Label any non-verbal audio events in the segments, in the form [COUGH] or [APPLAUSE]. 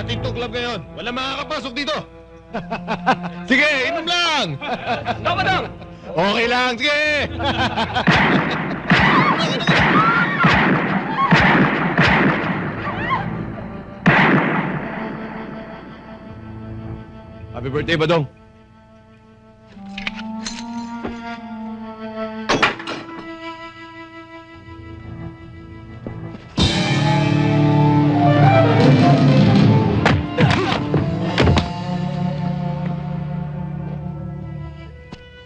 Atin to club ngayon. Wala makakapasok dito. [LAUGHS] sige, inom lang. [LAUGHS] Tama dong! Okay lang, sige. [LAUGHS] Happy birthday, Badong.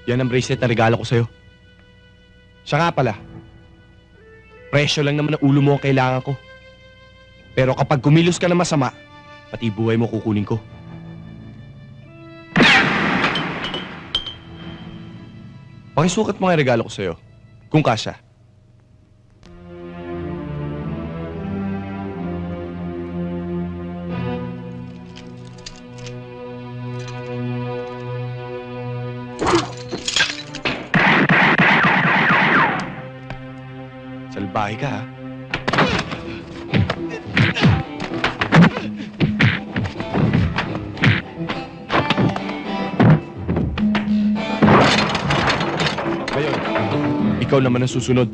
Yan ang bracelet na regalo ko sa'yo. Siya nga pala. Presyo lang naman ang ulo mo ang kailangan ko. Pero kapag kumilos ka na masama, pati buhay mo kukunin ko. Pakisukat yung regalo ko sa'yo. Kung kasya. Salbahe ka? Ngayon, ikaw naman ang susunod.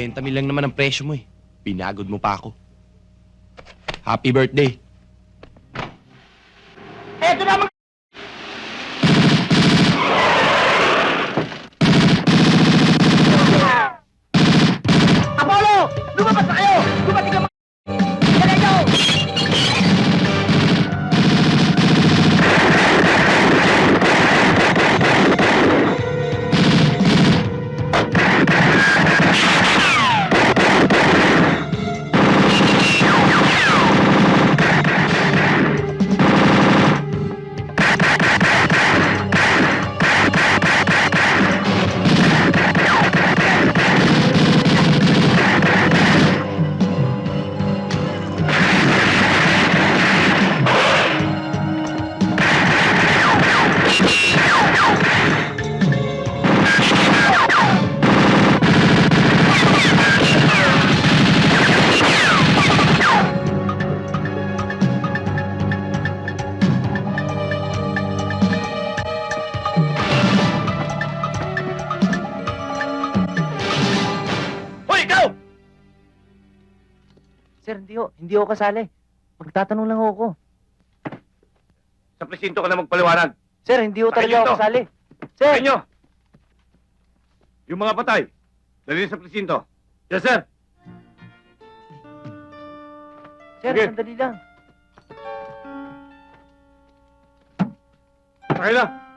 Kwenta mil lang naman ang presyo mo eh. Pinagod mo pa ako. Happy birthday. Eto na mga... Sir, hindi ho. Hindi ho kasali. Magtatanong lang ho ako. Sa presinto ka na magpaliwanag. Sir, hindi ho talaga ako to. kasali. Sir! Sa inyo! Yung mga patay, dali sa presinto. Yes, sir. Sir, Sige. sandali lang. Sakay na.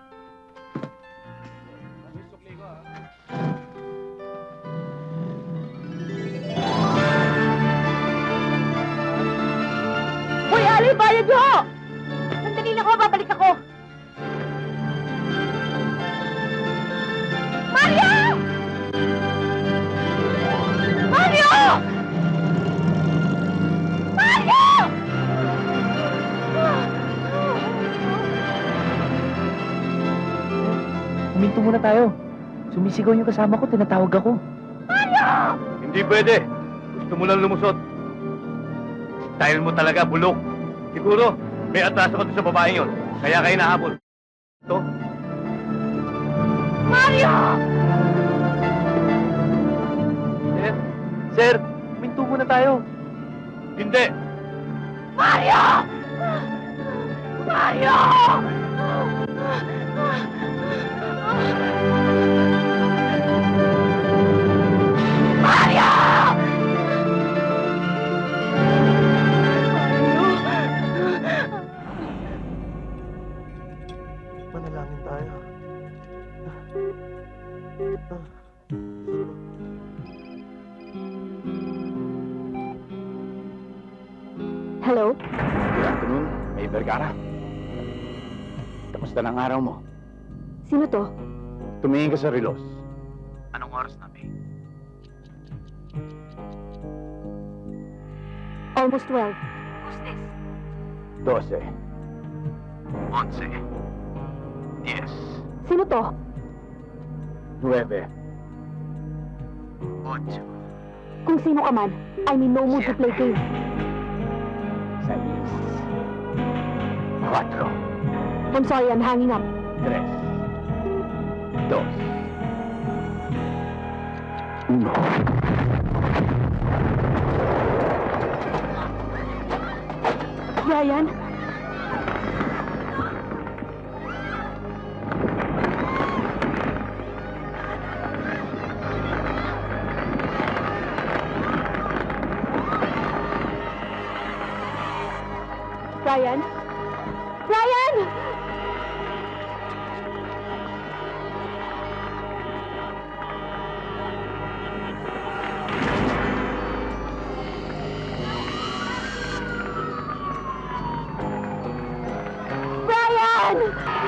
Huminto muna tayo. Sumisigaw yung kasama ko, tinatawag ako. Hindi pwede. Gusto mo lang lumusot. Style mo talaga, bulok. Siguro, may atraso ka doon sa babaeng yon. Kaya kayo nahabol. Ito, Mario! Sir, sir, huminto muna tayo. hindi. Mario! Mario! Mario! Manalangin tayo. Hello? Good afternoon, May Vergara. Kamusta ng araw mo? Sino to? Tumingin ka sa relos. Anong oras na, May? Almost 12. Who's this? 12. 11. 10. Sino to? 9. 8. Kung sino ka man, I'm in no mood to play games. 6. 4. I'm sorry, I'm hanging up. 3. 2. 1. Ryan? Brian. Brian! Brian!